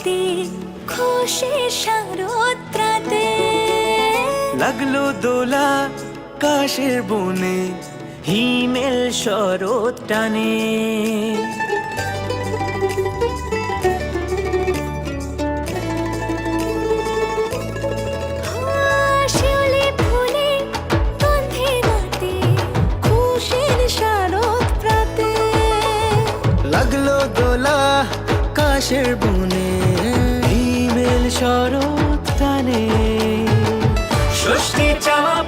গন্ধে মাতে খুশির লাগল দোলা কাশের বনে হিমেল শরৎ টানে। লাগল দোলা কাশের বনে শরৎ টানে ষষ্ঠী চাওয়া